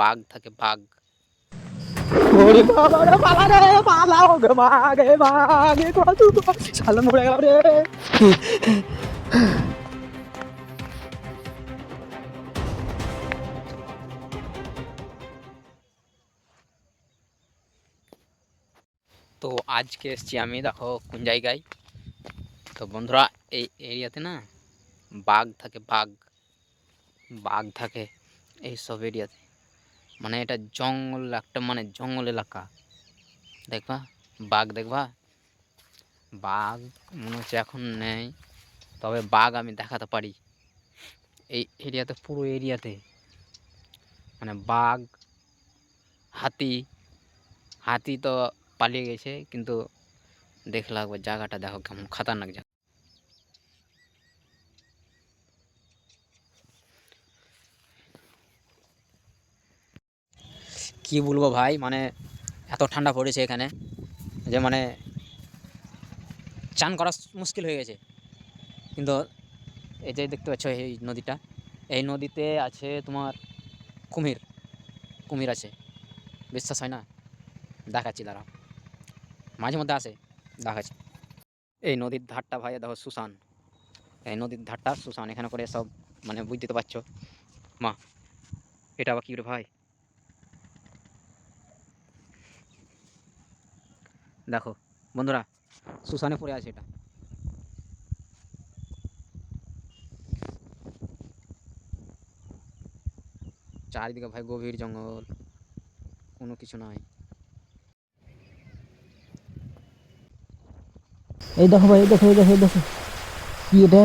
বাঘ থাকে, বাঘ। তো আজকে এসছি আমি, দেখো কোন জায়গায়। তো বন্ধুরা, এই এরিয়াতে না বাঘ থাকে, বাঘ। বাঘ থাকে এই সব এরিয়াতে। মানে এটা জঙ্গল একটা মানে জঙ্গল এলাকা। দেখবা? বাঘ দেখবা? বাঘ মনে হচ্ছে এখন নেই। তবে বাঘ আমি দেখাতে পারি। এই এরিয়াতে, পুরো এরিয়াতে। মানে বাঘ, হাতি হাতি তো পালিয়ে গেছে, কিন্তু দেখলে একবার জায়গাটা দেখো কেমন, খতরনাক জায়গা। কি বলব ভাই? মানে এত ঠান্ডা পড়েছে এখানে যে মানে চান করা মুশকিল হয়ে গেছে। কিন্তু এই যে দেখতে পাচ্ছ এই নদীটা, এই নদীতে আছে তোমার কুমির কুমির আছে। বিশ্বাস হয় না? দেখাচ্ছি দাঁড়া মাঝে মধ্যে আসে, দেখাচ্ছি। এই নদীর ধারটা ভাই, দেখো সুশান। এই নদীর ধারটা সুশান, এখানে করে সব মানে বুঝতে পারছ। মা, এটা আবার কি ভাই? দেখো, বন্ধুরা, সুশানে পড়ে আছে এটা। চারিদিকে ভাই গভীর জঙ্গল, কোনো কিছু নাই। এই দেখো ভাই দেখো দেখো দেখো। কি এটা?